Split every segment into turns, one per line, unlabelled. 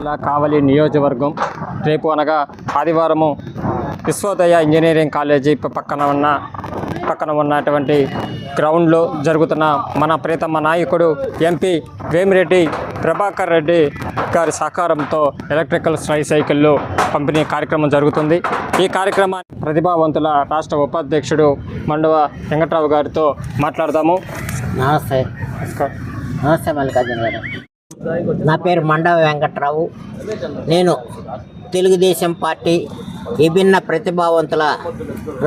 జిల్లా కావలి నియోజకవర్గం. రేపు అనగా ఆదివారము విశ్వోదయ ఇంజనీరింగ్ కాలేజీ పక్కన ఉన్న పక్కన ఉన్నటువంటి గ్రౌండ్లో జరుగుతున్న మన ప్రీతమ నాయకుడు ఎంపీ వేమిరెడ్డి ప్రభాకర్ రెడ్డి గారి సహకారంతో ఎలక్ట్రికల్ స్ట్రై సైకిళ్ళు పంపిణీ కార్యక్రమం జరుగుతుంది. ఈ కార్యక్రమాన్ని ప్రతిభావంతుల రాష్ట్ర ఉపాధ్యక్షుడు మండవ వెంకట్రావు గారితో మాట్లాడదాము.
నమస్తే. నమస్తే మల్లికార్జున గారు. నా పేరు మండవ వెంకట్రావు. నేను తెలుగుదేశం పార్టీ విభిన్న ప్రతిభావంతుల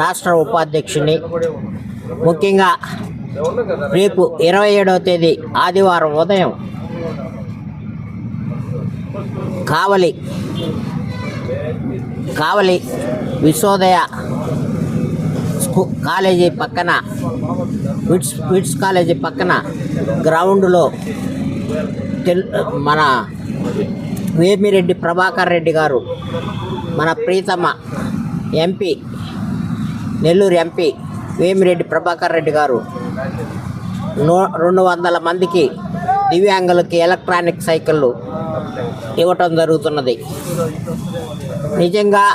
రాష్ట్ర ఉపాధ్యక్షుని ముఖ్యంగా రేపు ఇరవై ఏడవ తేదీ ఆదివారం ఉదయం కావలి కావలి విశ్వోదయ స్కూ కాలేజీ పక్కన విట్స్ విట్స్ కాలేజీ పక్కన గ్రౌండ్లో తెల్ మన వేమిరెడ్డి ప్రభాకర్ రెడ్డి గారు మన ప్రీతమ ఎంపీ నెల్లూరు ఎంపీ వేమిరెడ్డి ప్రభాకర్ రెడ్డి గారు నూ రెండు వందల మందికి దివ్యాంగులకి ఎలక్ట్రానిక్ సైకిళ్ళు ఇవ్వటం జరుగుతున్నది. నిజంగా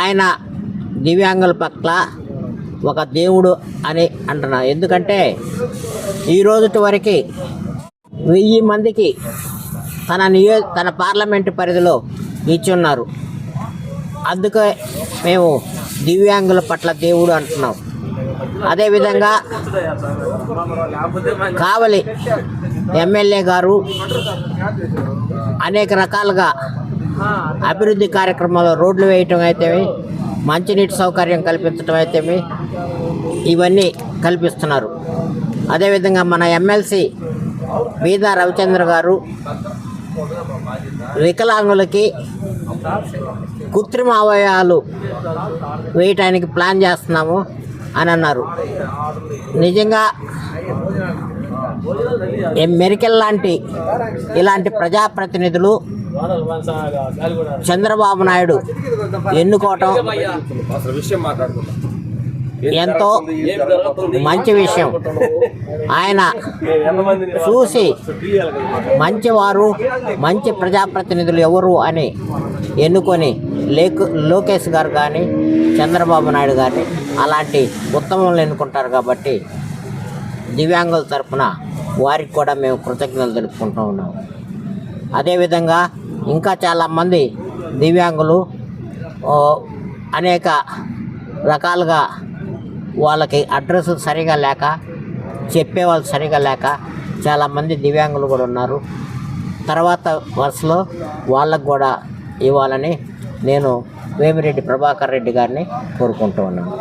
ఆయన దివ్యాంగుల పట్ల ఒక దేవుడు అని అంటున్నా. ఎందుకంటే ఈ రోజుటి వరకు వెయ్యి మందికి తన నియో తన పార్లమెంటు పరిధిలో ఇచ్చున్నారు అందుకే మేము దివ్యాంగుల పట్ల దేవుడు అంటున్నాం. అదేవిధంగా కావలి ఎమ్మెల్యే గారు అనేక రకాలుగా అభివృద్ధి కార్యక్రమాలు రోడ్లు వేయటం అయితే మంచినీటి సౌకర్యం కల్పించడం అయితేమి ఇవన్నీ కల్పిస్తున్నారు. అదేవిధంగా మన ఎమ్మెల్సీ బీదా రవిచంద్ర గారు వికలాంగులకి కృత్రిమ అవయవాలు వేయటానికి ప్లాన్ చేస్తున్నాము అని అన్నారు. నిజంగా ఏ మెరికల్ లాంటి ఇలాంటి ప్రజాప్రతినిధులు చంద్రబాబు నాయుడు ఎన్నుకోవటం? ఎంతో మంచి విషయం. ఆయన చూసి మంచివారు మంచి ప్రజాప్రతినిధులు ఎవరు అని ఎన్నుకొని లేకు లోకేష్ గారు కానీ చంద్రబాబు నాయుడు కానీ అలాంటి ఉత్తమంలో ఎన్నుకుంటారు కాబట్టి దివ్యాంగుల తరపున వారికి కూడా మేము కృతజ్ఞతలు తెలుపుకుంటూ ఉన్నాము అదేవిధంగా ఇంకా చాలామంది దివ్యాంగులు అనేక రకాలుగా వాళ్ళకి అడ్రస్ సరిగా లేక చెప్పేవాళ్ళు సరిగా లేక చాలామంది దివ్యాంగులు కూడా ఉన్నారు. తర్వాత వరుసలో వాళ్ళకు కూడా ఇవ్వాలని నేను వేమిరెడ్డి ప్రభాకర్ రెడ్డి గారిని కోరుకుంటూ ఉన్నాను.